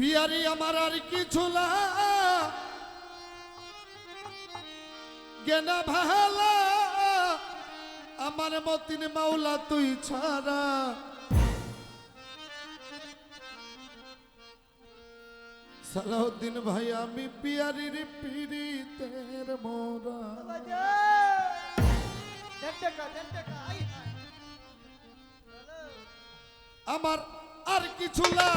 বিয়ারি আমার আর কিছু গেনা ভালা, আমার মতিন মাওলা তুই ছাড়া। সালাউদ্দিন ভাই, আমি পিয়ারির পিড়িতের মোরা। আমার আর কিছু না।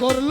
করল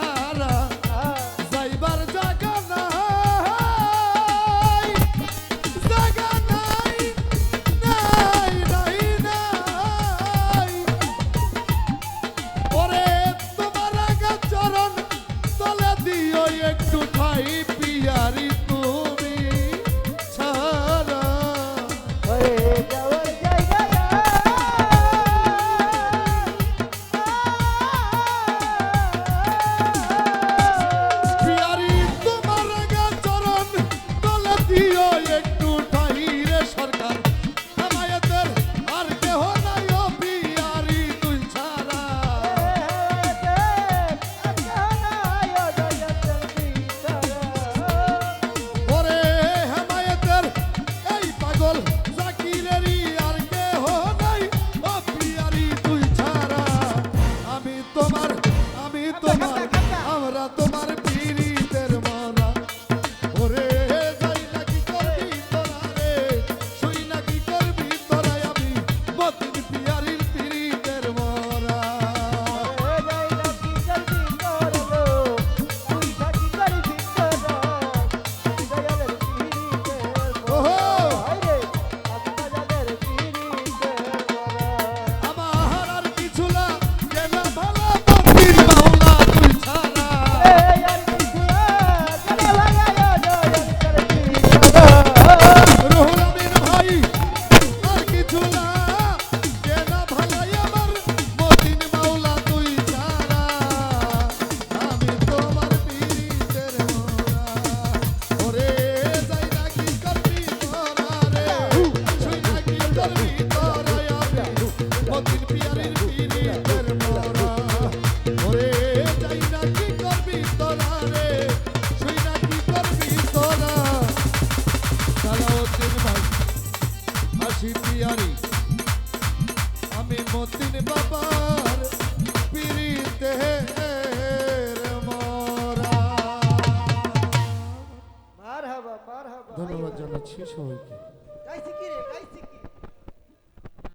저는 75개.